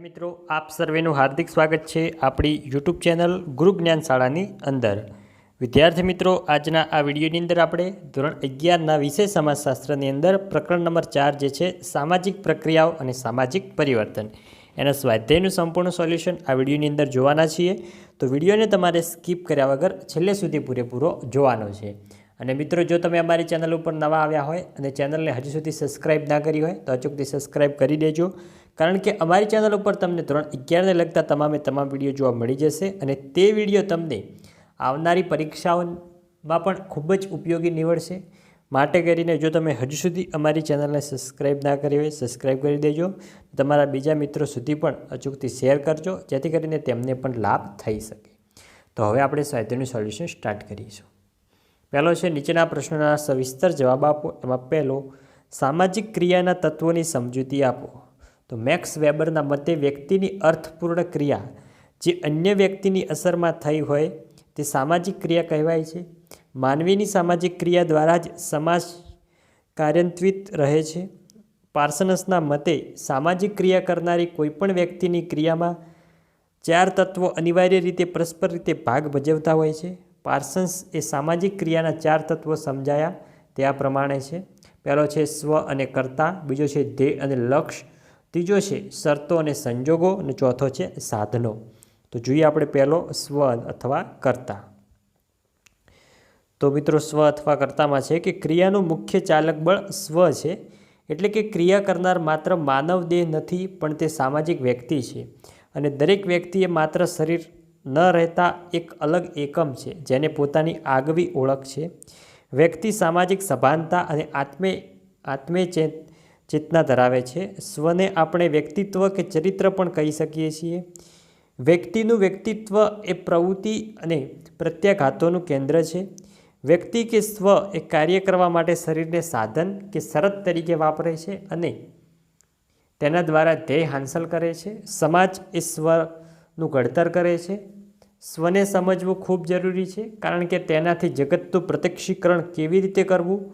વિદ્યાર્થી મિત્રો, આપ સર્વેનું હાર્દિક સ્વાગત છે આપણી યુટ્યુબ ચેનલ ગુરુ જ્ઞાન શાળાની અંદર. વિદ્યાર્થી મિત્રો, આજના આ વિડીયોની અંદર આપણે ધોરણ અગિયારના વિષય સમાજશાસ્ત્રની અંદર પ્રકરણ નંબર ચાર જે છે, સામાજિક પ્રક્રિયાઓ અને સામાજિક પરિવર્તન. એના સ્વાધ્યાયનું સંપૂર્ણ સોલ્યુશન આ વિડીયોની અંદર જોવાના છીએ. તો વિડીયોને તમારે સ્કીપ કર્યા વગર છેલ્લે સુધી પૂરેપૂરો જોવાનો છે. અને મિત્રો, જો તમે અમારી ચેનલ ઉપર નવા આવ્યા હોય અને ચેનલને હજુ સુધી સબસ્ક્રાઇબ ના કરી હોય, તો અચૂકથી સબસ્ક્રાઇબ કરી દેજો. કારણ કે અમારી ચેનલ ઉપર તમને ધોરણ અગિયારને લગતા તમામે તમામ વીડિયો જોવા મળી જશે અને તે વીડિયો તમને આવનારી પરીક્ષાઓમાં પણ ખૂબ જ ઉપયોગી નીવડશે. માટે કરીને જો તમે હજુ સુધી અમારી ચેનલને સબસ્ક્રાઇબ ના કરી હોય, સબસ્ક્રાઇબ કરી દેજો. તમારા બીજા મિત્રો સુધી પણ અચૂકથી શેર કરજો, જેથી કરીને તેમને પણ લાભ થઈ શકે. તો હવે આપણે સાહિત્યનું સોલ્યુશન સ્ટાર્ટ કરીશું. પહેલો છે, નીચેના પ્રશ્નોના સવિસ્તર જવાબ આપો. એમાં પહેલો, સામાજિક ક્રિયાના તત્વોની સમજૂતી આપો. તો મેક્સ વેબરના મતે વ્યક્તિની અર્થપૂર્ણ ક્રિયા જે અન્ય વ્યક્તિની અસરમાં થઈ હોય તે સામાજિક ક્રિયા કહેવાય છે. માનવીની સામાજિક ક્રિયા દ્વારા જ સમાજ કાર્યાન્વિત રહે છે. પાર્સનસના મતે સામાજિક ક્રિયા કરનારી કોઈપણ વ્યક્તિની ક્રિયામાં ચાર તત્વો અનિવાર્ય રીતે પરસ્પર રીતે ભાગ ભજવતા હોય છે. પાર્સન્સ એ સામાજિક ક્રિયાના ચાર તત્વો સમજાયા તે આ પ્રમાણે છે. પહેલો છે સ્વ અને કર્તા, બીજો છે ધ્યેય અને લક્ષ્ય ત્રીજો છે શરતો અને સંજોગો અને ચોથો છે સાધનો. તો જોઈએ આપણે પહેલો સ્વ અથવા કર્તા. તો મિત્રો સ્વ અથવા કર્તામાં છે કે ક્રિયાનું મુખ્ય ચાલક બળ સ્વ છે, એટલે કે ક્રિયા કરનાર માત્ર માનવ દેહ નથી, પણ તે સામાજિક વ્યક્તિ છે. અને દરેક વ્યક્તિએ માત્ર શરીર ન રહેતા એક અલગ એકમ છે, જેને પોતાની આગવી ઓળખ છે. વ્યક્તિ સામાજિક સભાનતા અને આત્મે આત્મે ચેત ચેતના ધરાવે છે. સ્વને આપણે વ્યક્તિત્વ કે ચરિત્ર પણ કહી શકીએ છીએ. વ્યક્તિનું વ્યક્તિત્વ એ પ્રવૃત્તિ અને પ્રત્યાઘાતોનું કેન્દ્ર છે. વ્યક્તિ કે સ્વ એ કાર્ય કરવા માટે શરીરને સાધન કે શરત તરીકે વાપરે છે અને તેના દ્વારા ધ્યેય હાંસલ કરે છે. સમાજ એ સ્વનું ઘડતર કરે છે. સ્વને સમજવું ખૂબ જરૂરી છે, કારણ કે તેનાથી જગતનું પ્રત્યક્ષીકરણ કેવી રીતે કરવું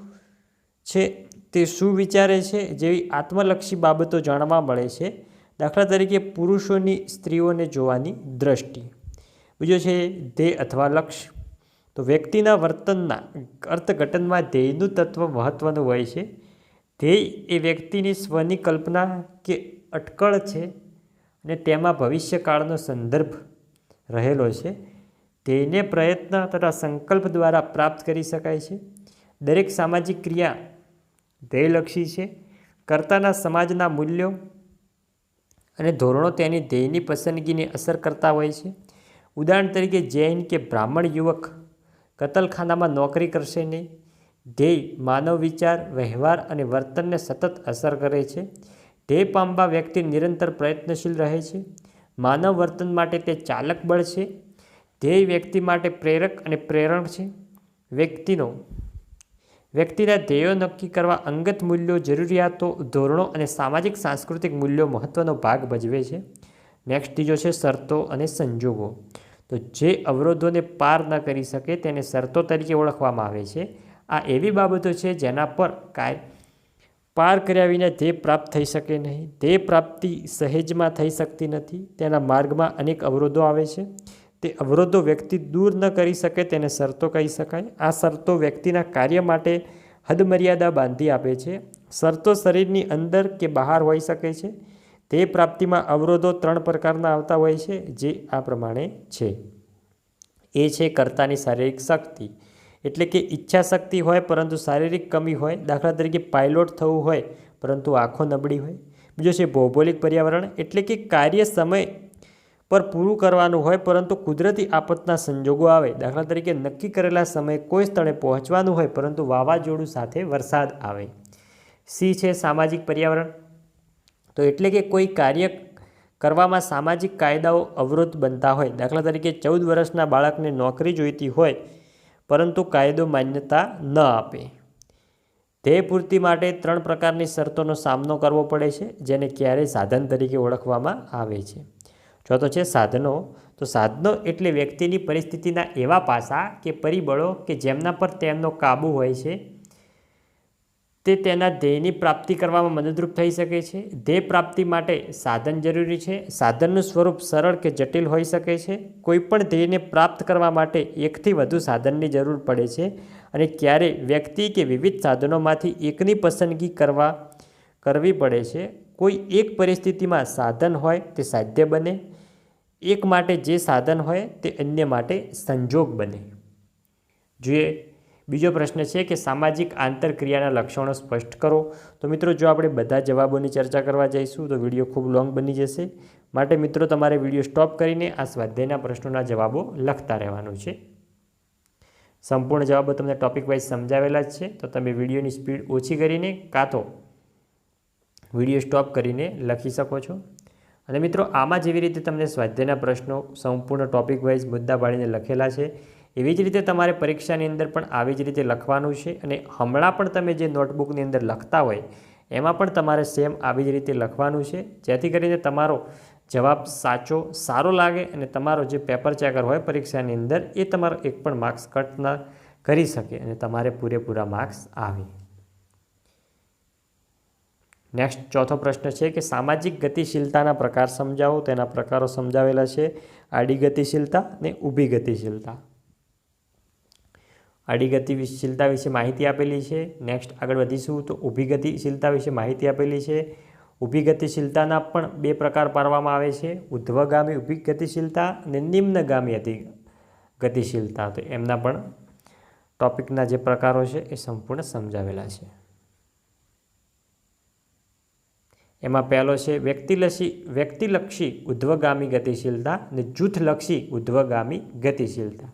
છે તે શું વિચારે છે જેવી આત્મલક્ષી બાબતો જાણવા મળે છે. દાખલા તરીકે, પુરુષોની સ્ત્રીઓને જોવાની દ્રષ્ટિ. બીજો છે ધ્યેય અથવા લક્ષ્ય. તો વ્યક્તિના વર્તનના અર્થઘટનમાં ધ્યેયનું તત્વ મહત્ત્વનું હોય છે. ધ્યેય એ વ્યક્તિની સ્વની કલ્પના કે અટકળ છે અને તેમાં ભવિષ્યકાળનો સંદર્ભ રહેલો છે. તેને પ્રયત્ન તથા સંકલ્પ દ્વારા પ્રાપ્ત કરી શકાય છે. દરેક સામાજિક ક્રિયા ધ્યેયલક્ષી છે. કર્તાના સમાજના મૂલ્યો અને ધોરણો તેની ધ્યેયની પસંદગીને અસર કરતા હોય છે. ઉદાહરણ તરીકે જૈન કે બ્રાહ્મણ યુવક કતલખાનામાં નોકરી કરશે નહીં. ધ્યેય, માનવ વિચાર, વ્યવહાર અને વર્તનને સતત અસર કરે છે. ધ્યેય પામવા વ્યક્તિ નિરંતર પ્રયત્નશીલ રહે છે. માનવ વર્તન માટે તે ચાલક બળ છે. ધ્યેય વ્યક્તિ માટે પ્રેરક અને પ્રેરણ છે. વ્યક્તિનો, વ્યક્તિના ધ્યેયો નક્કી કરવા અંગત મૂલ્યો, જરૂરિયાતો, ધોરણો અને સામાજિક, સાંસ્કૃતિક મૂલ્યો મહત્ત્વનો ભાગ ભજવે છે. નેક્સ્ટ ત્રીજો છે શરતો અને સંજોગો. તો જે અવરોધોને પાર ન કરી શકે તેને શરતો તરીકે ઓળખવામાં આવે છે. આ એવી બાબતો છે જેના પર કાય પાર કર્યા વિના ધ્યેય પ્રાપ્ત થઈ શકે નહીં. ધ્યેય પ્રાપ્તિ સહેજમાં થઈ શકતી નથી. તેના માર્ગમાં અનેક અવરોધો આવે છે. તે અવરોધો વ્યક્તિ દૂર ન કરી શકે તેને શરતો કહી શકાય. આ શરતો વ્યક્તિના કાર્ય માટે હદમર્યાદા બાંધી આપે છે. શરતો શરીરની અંદર કે બહાર હોઈ શકે છે. તે પ્રાપ્તિમાં અવરોધો ત્રણ પ્રકારના આવતા હોય છે, જે આ પ્રમાણે છે. એ છે કર્તાની શારીરિક શક્તિ. એટલે કે ઈચ્છા શક્તિ હોય, પરંતુ શારીરિક કમી હોય, દાખલા તરીકે પાયલોટ થવું હોય, પરંતુ આંખો નબળી હોય. બીજો છે ભૌગોલિક પર્યાવરણ, એટલે કે કાર્ય સમય પર પૂરું કરવાનું હોય, પરંતુ કુદરતી આપતના સંજોગો આવે. દાખલા તરીકે નક્કી કરેલા સમયે કોઈ સ્થળે પહોંચવાનું હોય, પરંતુ વાવાઝોડું સાથે વરસાદ આવે. સી છે સામાજિક પર્યાવરણ. તો એટલે કે કોઈ કાર્ય કરવામાં સામાજિક કાયદાઓ અવરોધ બનતા હોય. દાખલા તરીકે ચૌદ વર્ષના બાળકને નોકરી જોઈતી હોય પરંતુ કાયદો માન્યતા ન આપે. ધ્યેય પૂર્તિ માટે ત્રણ પ્રકારની શરતોનો સામનો કરવો પડે છે, જેને ક્યારેય સાધન તરીકે ઓળખવામાં આવે છે. ચોથો છે સાધનો. તો સાધનો એટલે વ્યક્તિની પરિસ્થિતિના એવા પાસા કે પરિબળો કે જેમના પર તેમનો કાબુ હોય છે તે તેના ધ્યેયની પ્રાપ્તિ કરવામાં મદદરૂપ થઈ શકે છે. ધ્યેય પ્રાપ્તિ માટે સાધન જરૂરી છે. સાધનનું સ્વરૂપ સરળ કે જટિલ હોઈ શકે છે. કોઈપણ ધ્યેયને પ્રાપ્ત કરવા માટે એકથી વધુ સાધનની જરૂર પડે છે અને ક્યારે વ્યક્તિ કે વિવિધ સાધનોમાંથી એકની પસંદગી કરવા, કરવી પડે છે. કોઈ એક પરિસ્થિતિમાં સાધન હોય તે સાધ્ય બને. એક માટે જે સાધન હોય તે અન્ય માટે સંજોગ બને. જોઈએ બીજો પ્રશ્ન છે કે સામાજિક આંતરક્રિયાના લક્ષણો સ્પષ્ટ કરો. તો મિત્રો, જો આપણે બધા જવાબોની ચર્ચા કરવા જઈશું, તો વીડિયો ખૂબ લોંગ બની જશે. માટે મિત્રો, તમારે વીડિયો સ્ટોપ કરીને આ સ્વાધ્યાયના પ્રશ્નોના જવાબો લખતા રહેવાનું છે. સંપૂર્ણ જવાબો તમને ટોપિક વાઇઝ સમજાવેલા જ છે. તો તમે વિડીયોની સ્પીડ ઓછી કરીને કાં તો વીડિયો સ્ટોપ કરીને લખી શકો છો. અને મિત્રો, આમાં જેવી રીતે તમને સ્વાધ્યાયના પ્રશ્નો સંપૂર્ણ ટોપિક વાઇઝ મુદ્દા પાડીને લખેલા છે એવી જ રીતે તમારે પરીક્ષાની અંદર પણ આવી જ રીતે લખવાનું છે અને હમણાં પણ તમે જે નોટબુકની અંદર લખતા હોય, એમાં પણ તમારે સેમ આવી જ રીતે લખવાનું છે. જેથી કરીને તમારો જવાબ સાચો, સારો લાગે અને તમારો જે પેપર ચેકર હોય પરીક્ષાની અંદર, એ તમારો એક પણ માર્ક્સ કટ ન કરી શકે અને તમારે પૂરેપૂરા માર્ક્સ આવે. નેક્સ્ટ ચોથો પ્રશ્ન છે કે સામાજિક ગતિશીલતાના પ્રકાર સમજાવો. તેના પ્રકારો સમજાવેલા છે. આડી ગતિશીલતા અને ઊભી ગતિશીલતા. આડી ગતિશીલતા વિશે માહિતી આપેલી છે. નેક્સ્ટ આગળ વધીશું તો ઊભી ગતિશીલતા વિશે માહિતી આપેલી છે. ઊભી ગતિશીલતાના પણ બે પ્રકાર પાડવામાં આવે છે. ઉધ્વગામી ઊભી ગતિશીલતા અને નિમ્નગામી હતી ગતિશીલતા. તો એમના પણ ટોપિકના જે પ્રકારો છે એ સંપૂર્ણ સમજાવેલા છે. એમાં પહેલો છે વ્યક્તિલક્ષી વ્યક્તિલક્ષી ઉધ્વગામી ગતિશીલતા અને જૂથલક્ષી ઉધ્વગામી ગતિશીલતા.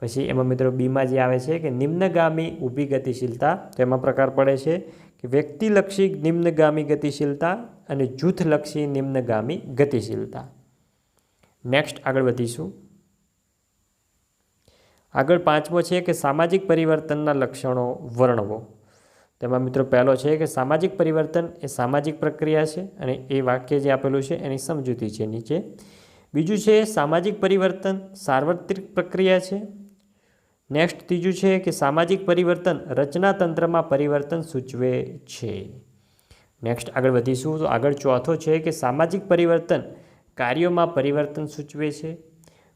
પછી એમાં મિત્રો બીમાં જે આવે છે કે નિમ્નગામી ઊભી ગતિશીલતા, તો એમાં પ્રકાર પડે છે કે વ્યક્તિલક્ષી નિમ્નગામી ગતિશીલતા અને જૂથલક્ષી નિમ્નગામી ગતિશીલતા. નેક્સ્ટ આગળ વધીશું. આગળ પાંચમો છે કે સામાજિક પરિવર્તનના લક્ષણો વર્ણવો. તેમાં મિત્રો પહેલો છે કે સામાજિક પરિવર્તન એ સામાજિક પ્રક્રિયા છે અને એ વાક્ય જે આપેલું છે એની સમજૂતી છે નીચે. બીજું છે સામાજિક પરિવર્તન સાર્વત્રિક પ્રક્રિયા છે. નેક્સ્ટ ત્રીજું છે કે સામાજિક પરિવર્તન રચનાતંત્રમાં પરિવર્તન સૂચવે છે. નેક્સ્ટ આગળ વધીશું તો આગળ ચોથો છે કે સામાજિક પરિવર્તન કાર્યોમાં પરિવર્તન સૂચવે છે.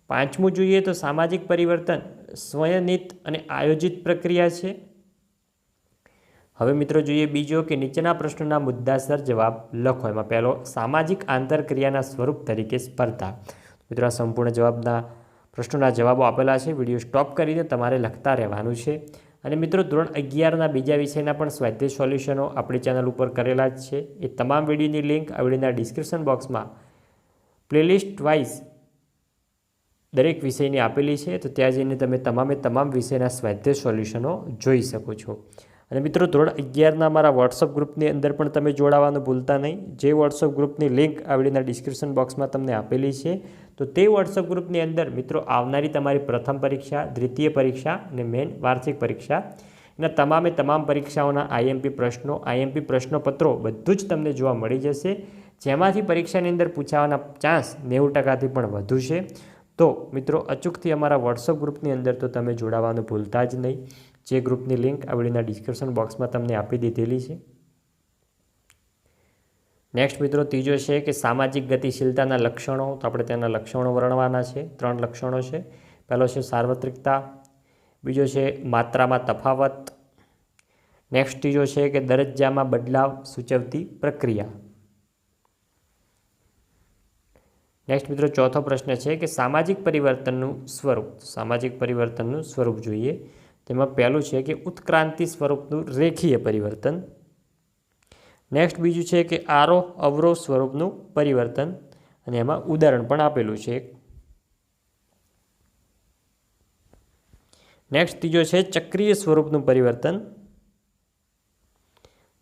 પાંચમું જોઈએ તો સામાજિક પરિવર્તન સ્વયનિત અને આયોજિત પ્રક્રિયા છે. હવે મિત્રો જોઈએ બીજો કે નીચેના પ્રશ્નોના મુદ્દાસર જવાબ લખો. એમાં પહેલો, સામાજિક આંતરક્રિયાના સ્વરૂપ તરીકે સ્પર્ધા. મિત્રો આ સંપૂર્ણ જવાબના પ્રશ્નોના જવાબો આપેલા છે. વીડિયો સ્ટોપ કરીને તમારે લખતા રહેવાનું છે. અને મિત્રો, ધોરણ અગિયારના બીજા વિષયના પણ સ્વાધ્યાય સોલ્યુશનો આપણી ચેનલ ઉપર કરેલા જ છે. એ તમામ વિડીયોની લિંક આ વિડીયોના ડિસ્ક્રિપ્શન બોક્સમાં પ્લેલિસ્ટ વાઇઝ દરેક વિષયની આપેલી છે. તો ત્યાં જઈને તમે તમામે તમામ વિષયના સ્વાધ્યાય સોલ્યુશનો જોઈ શકો છો. અને મિત્રો, ધોરણ અગિયારના મારા વોટ્સઅપ ગ્રુપની અંદર પણ તમે જોડાવાનું ભૂલતા નહીં. જે વોટ્સઅપ ગ્રુપની લિંક આવડીના ડિસ્ક્રિપ્શન બોક્સમાં તમને આપેલી છે. તો તે વોટ્સઅપ ગ્રુપની અંદર મિત્રો આવનારી તમારી પ્રથમ પરીક્ષા, દ્વિતીય પરીક્ષા અને મેન વાર્ષિક પરીક્ષા. એના તમામે તમામ પરીક્ષાઓના આઈએમપી પ્રશ્નો આઈએમપી પ્રશ્નપત્રો બધું જ તમને જોવા મળી જશે. જેમાંથી પરીક્ષાની અંદર પૂછાવાના ચાન્સ નેવું ટકાથી પણ વધુ છે. તો મિત્રો અચૂકથી અમારા વોટ્સઅપ ગ્રુપની અંદર તો તમે જોડાવાનું ભૂલતા જ નહીં. જે ગ્રુપની લિંક આ વિડીયોના ડિસ્ક્રિપ્શન બોક્સમાં તમને આપી દીધેલી છે. નેક્સ્ટ મિત્રો, ત્રીજો છે કે સામાજિક ગતિશીલતાના લક્ષણો. તો આપણે તેના લક્ષણો વર્ણવાના છે. ત્રણ લક્ષણો છે. પહેલો છે સાર્વત્રિકતા. બીજો છે માત્રામાં તફાવત. નેક્સ્ટ ત્રીજો છે કે દરજ્જામાં બદલાવ સૂચવતી પ્રક્રિયા. નેક્સ્ટ મિત્રો, ચોથો પ્રશ્ન છે કે સામાજિક પરિવર્તનનું સ્વરૂપ. સામાજિક પરિવર્તનનું સ્વરૂપ જોઈએ. તેમાં પહેલું છે કે ઉત્ક્રાંતિ સ્વરૂપનું રેખીય પરિવર્તન. નેક્સ્ટ બીજું છે કે આરોહ અવરોહ સ્વરૂપનું પરિવર્તન અને એમાં ઉદાહરણ પણ આપેલું છે નેક્સ્ટ ત્રીજો છે ચક્રીય સ્વરૂપનું પરિવર્તન.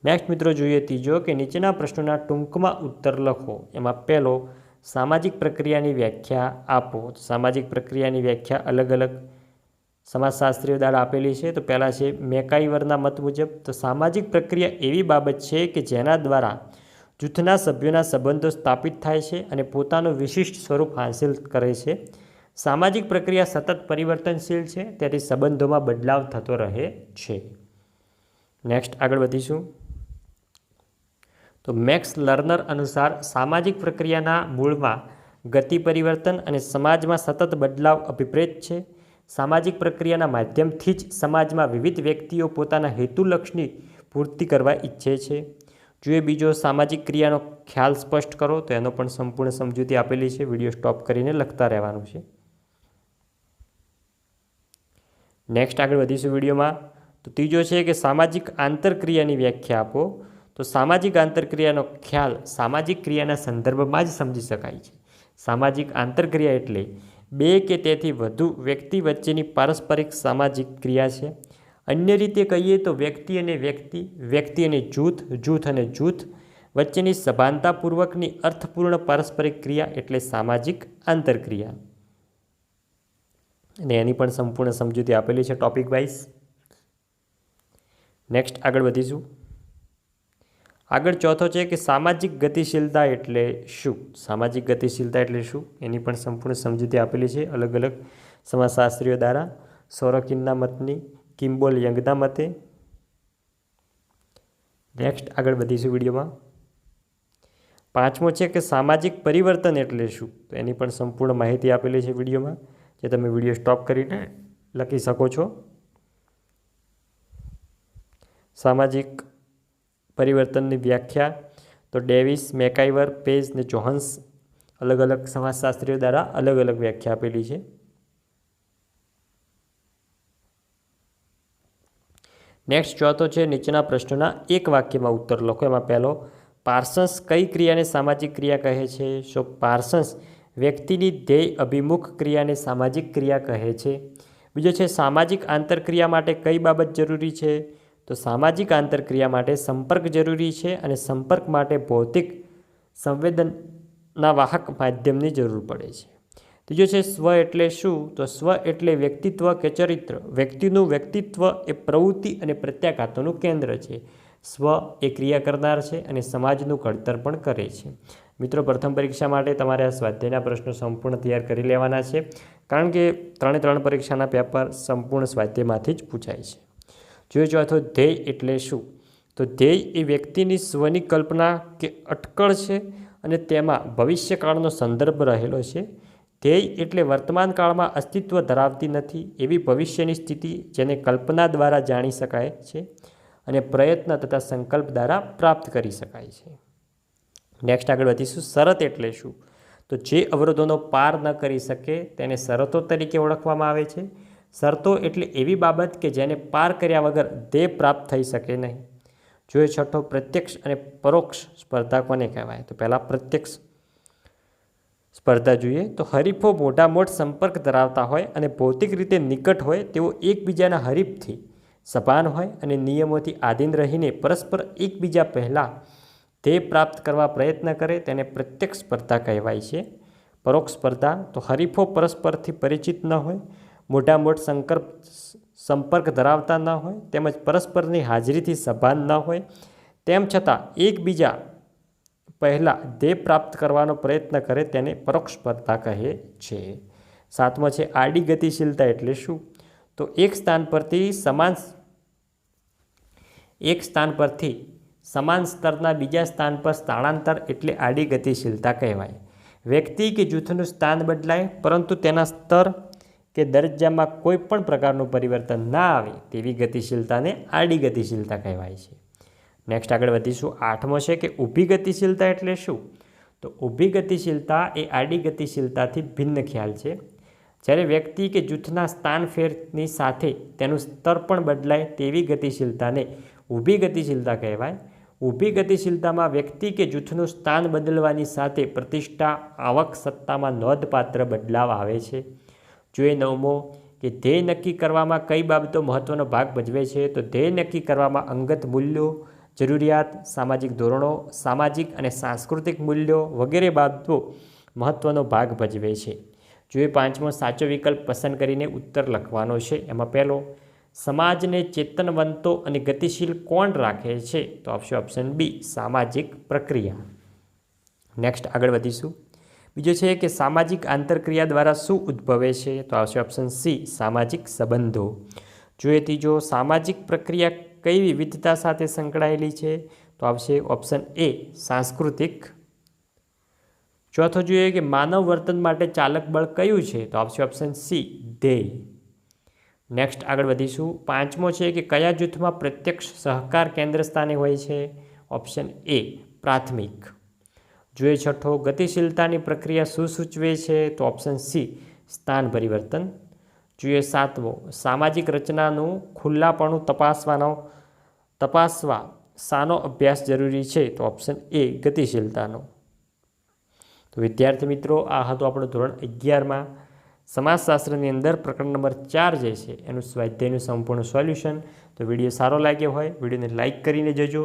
નેક્સ્ટ મિત્રો જોઈએ ત્રીજો કે નીચેના પ્રશ્નોના ટૂંકમાં ઉત્તર લખો. એમાં પહેલો, સામાજિક પ્રક્રિયાની વ્યાખ્યા આપો. સામાજિક પ્રક્રિયાની વ્યાખ્યા અલગ અલગ સમાજશાસ્ત્રીઓ દ્વારા આપેલી છે. તો પહેલાં છે, મેકાઈવરના મત મુજબ તો સામાજિક પ્રક્રિયા એવી બાબત છે કે જેના દ્વારા જૂથના સભ્યોના સંબંધો સ્થાપિત થાય છે અને પોતાનું વિશિષ્ટ સ્વરૂપ હાંસિલ કરે છે. સામાજિક પ્રક્રિયા સતત પરિવર્તનશીલ છે, તેથી સંબંધોમાં બદલાવ થતો રહે છે. નેક્સ્ટ આગળ વધીશું. તો મેક્સ લર્નર અનુસાર સામાજિક પ્રક્રિયાના મૂળમાં ગતિ પરિવર્તન અને સમાજમાં સતત બદલાવ અભિપ્રેત છે. સામાજિક પ્રક્રિયાના માધ્યમથી જ સમાજમાં વિવિધ વ્યક્તિઓ પોતાના હેતુલક્ષની પૂર્તિ કરવા ઈચ્છે છે. જો એ બીજો સામાજિક ક્રિયાનો ખ્યાલ સ્પષ્ટ કરો, તો એનો પણ સંપૂર્ણ સમજૂતી આપેલી છે. વીડિયો સ્ટોપ કરીને લખતા રહેવાનું છે. નેક્સ્ટ આગળ વધીશું વિડીયોમાં. તો ત્રીજો છે કે સામાજિક આંતરક્રિયાની વ્યાખ્યા આપો. તો સામાજિક આંતરક્રિયાનો ખ્યાલ સામાજિક ક્રિયાના સંદર્ભમાં જ સમજી શકાય છે. સામાજિક આંતરક્રિયા એટલે બે કે તેથી વધુ વ્યક્તિ વચ્ચેની પારસ્પરિક સામાજિક ક્રિયા છે. અન્ય રીતે કહીએ તો વ્યક્તિ અને વ્યક્તિ વ્યક્તિ અને જૂથ જૂથ અને જૂથ વચ્ચેની સભાનતાપૂર્વકની અર્થપૂર્ણ પારસ્પરિક ક્રિયા એટલે સામાજિક આંતરક્રિયા. અને એની પણ સંપૂર્ણ સમજૂતી આપેલી છે ટોપિક વાઇઝ. નેક્સ્ટ આગળ વધીશું. આગળ ચોથો છે કે સામાજિક ગતિશીલતા એટલે શું? સામાજિક ગતિશીલતા એટલે શું? એની પણ સંપૂર્ણ સમજૂતી આપેલી છે અલગ અલગ સમાજશાસ્ત્રીઓ દ્વારા. સોરોકિનના મતની, કિમ્બોલ યંગના મતે. નેક્સ્ટ આગળ વધીશું વિડીયોમાં. પાંચમો છે કે સામાજિક પરિવર્તન એટલે શું? તો એની પણ સંપૂર્ણ માહિતી આપેલી છે વિડીયોમાં, જે તમે વીડિયો સ્ટોપ કરીને લખી શકો છો. સામાજિક પરિવર્તનની વ્યાખ્યા તો ડેવિસ મેકાઈવર પેજ ને જોહન્સ અલગ અલગ સમાજશાસ્ત્રીઓ દ્વારા અલગ અલગ વ્યાખ્યા આપેલી છે. નેક્સ્ટ ચોથો છે નીચેના પ્રશ્નોના એક વાક્યમાં ઉત્તર લખો. એમાં પહેલો, પાર્સન્સ કઈ ક્રિયાને સામાજિક ક્રિયા કહે છે? સો, પાર્સન્સ વ્યક્તિની ધ્યેય અભિમુખ ક્રિયાને સામાજિક ક્રિયા કહે છે. બીજો છે, સામાજિક આંતરક્રિયા માટે કઈ બાબત જરૂરી છે? તો સામાજિક આંતરક્રિયા માટે સંપર્ક જરૂરી છે અને સંપર્ક માટે ભૌતિક સંવેદનના વાહક માધ્યમની જરૂર પડે છે. ત્રીજો છે સ્વ એટલે શું? તો સ્વ એટલે વ્યક્તિત્વ કે ચરિત્ર. વ્યક્તિનું વ્યક્તિત્વ એ પ્રવૃત્તિ અને પ્રત્યાઘાતોનું કેન્દ્ર છે. સ્વ એ ક્રિયા કરનાર છે અને સમાજનું ઘડતર પણ કરે છે. મિત્રો, પ્રથમ પરીક્ષા માટે તમારે આ સ્વાધ્યાયના પ્રશ્નો સંપૂર્ણ તૈયાર કરી લેવાના છે. કારણ કે ત્રણે ત્રણ પરીક્ષાના પેપર સંપૂર્ણ સ્વાધ્યાયમાંથી જ પૂછાય છે. જોઈએ ચોથો ધ્યેય એટલે શું? તો ધ્યેય એ વ્યક્તિની સ્વની કલ્પના કે અટકળ છે અને તેમાં ભવિષ્યકાળનો સંદર્ભ રહેલો છે. ધ્યેય એટલે વર્તમાન કાળમાં અસ્તિત્વ ધરાવતી નથી એવી ભવિષ્યની સ્થિતિ જેને કલ્પના દ્વારા જાણી શકાય છે અને પ્રયત્ન તથા સંકલ્પ દ્વારા પ્રાપ્ત કરી શકાય છે. નેક્સ્ટ આગળ વધીશું, શરત એટલે શું? તો જે અવરોધોનો પાર ન કરી શકે તેને શરતો તરીકે ઓળખવામાં આવે છે. શરતો એટલે એવી બાબત કે જેને પાર કર્યા વગર ધ્યેય પ્રાપ્ત થઈ શકે નહીં. જોઈએ છઠ્ઠો પ્રત્યક્ષ અને પરોક્ષ સ્પર્ધા કોને કહેવાય? તો પહેલાં પ્રત્યક્ષ સ્પર્ધા જોઈએ. તો હરીફો મોટા મોટ સંપર્ક ધરાવતા હોય અને ભૌતિક રીતે નિકટ હોય તેઓ એકબીજાના હરીફથી સભાન હોય અને નિયમોથી આધીન રહીને પરસ્પર એકબીજા પહેલાં ધ્યેય પ્રાપ્ત કરવા પ્રયત્ન કરે તેને પ્રત્યક્ષ સ્પર્ધા કહેવાય છે. પરોક્ષ સ્પર્ધા તો હરીફો પરસ્પરથી પરિચિત ન હોય મોટા મોટ સંકલ્પ સંપર્ક ધરાવતા ન હોય, તેમજ પરસ્પરની હાજરીથી સભાન ન હોય, તેમ છતાં એકબીજા પહેલાં ધ્યેય પ્રાપ્ત કરવાનો પ્રયત્ન કરે તેને પરોક્ષ સ્પર્ધા કહે છે. સાતમો છે આડી ગતિશીલતા એટલે શું? તો એક સ્થાન પરથી સમાન એક સ્થાન પરથી સમાન સ્તરના બીજા સ્થાન પર સ્થળાંતર એટલે આડી ગતિશીલતા કહેવાય. વ્યક્તિ કે જૂથનું સ્થાન બદલાય, પરંતુ તેના સ્તર કે દરજ્જામાં કોઈ પણ પ્રકારનું પરિવર્તન ના આવે તેવી ગતિશીલતાને આડી ગતિશીલતા કહેવાય છે. નેક્સ્ટ આગળ વધીશું. આઠમો છે કે ઊભી ગતિશીલતા એટલે શું? તો ઊભી ગતિશીલતા એ આડી ગતિશીલતાથી ભિન્ન ખ્યાલ છે. જ્યારે વ્યક્તિ કે જૂથના સ્થાન ફેરની સાથે તેનું સ્તર પણ બદલાય તેવી ગતિશીલતાને ઊભી ગતિશીલતા કહેવાય. ઊભી ગતિશીલતામાં વ્યક્તિ કે જૂથનું સ્થાન બદલવાની સાથે પ્રતિષ્ઠા, આવક સત્તામાં નોંધપાત્ર બદલાવ આવે છે. જોઈએ નવમો કે ધ્યેય નક્કી કરવામાં કઈ બાબતો મહત્ત્વનો ભાગ ભજવે છે? તો ધ્યેય નક્કી કરવામાં અંગત મૂલ્યો, જરૂરિયાત, સામાજિક ધોરણો, સામાજિક અને સાંસ્કૃતિક મૂલ્યો વગેરે બાબતો મહત્ત્વનો ભાગ ભજવે છે. જોઈએ પાંચમો, સાચો વિકલ્પ પસંદ કરીને ઉત્તર લખવાનો છે. એમાં પહેલો, સમાજને ચેતનવંતો અને ગતિશીલ કોણ રાખે છે? તો આપશે ઓપ્શન બી સામાજિક પ્રક્રિયા. નેક્સ્ટ આગળ વધીશું. બીજો છે કે સામાજિક આંતરક્રિયા દ્વારા શું ઉદ્ભવે છે? તો આવશે ઓપ્શન સી સામાજિક સંબંધો. જોઈએ ત્રીજો, સામાજિક પ્રક્રિયા કઈ વિવિધતા સાથે સંકળાયેલી છે? તો આવશે ઓપ્શન એ સાંસ્કૃતિક. ચોથો જોઈએ કે માનવ વર્તન માટે ચાલક બળ કયું છે? તો આવશે ઓપ્શન સી ધ્યેય. નેક્સ્ટ આગળ વધીશું. પાંચમો છે કે કયા જૂથમાં પ્રત્યક્ષ સહકાર કેન્દ્ર સ્થાને હોય છે? ઓપ્શન એ પ્રાથમિક. જોઈએ છઠ્ઠો, ગતિશીલતાની પ્રક્રિયા શું સૂચવે છે? તો ઓપ્શન સી સ્થાન પરિવર્તન. જોઈએ સાતમો, સામાજિક રચનાનું ખુલ્લાપણું તપાસવાનો, તપાસવા શાનો અભ્યાસ જરૂરી છે? તો ઓપ્શન એ ગતિશીલતાનો. તો વિદ્યાર્થી મિત્રો, આ હતું આપણું ધોરણ અગિયારમાં. સમાજશાસ્ત્રની અંદર પ્રકરણ નંબર ચાર જે છે, એનું સ્વાધ્યાયનું સંપૂર્ણ સોલ્યુશન. તો વીડિયો સારો લાગ્યો હોય, વિડીયોને લાઇક કરીને જજો.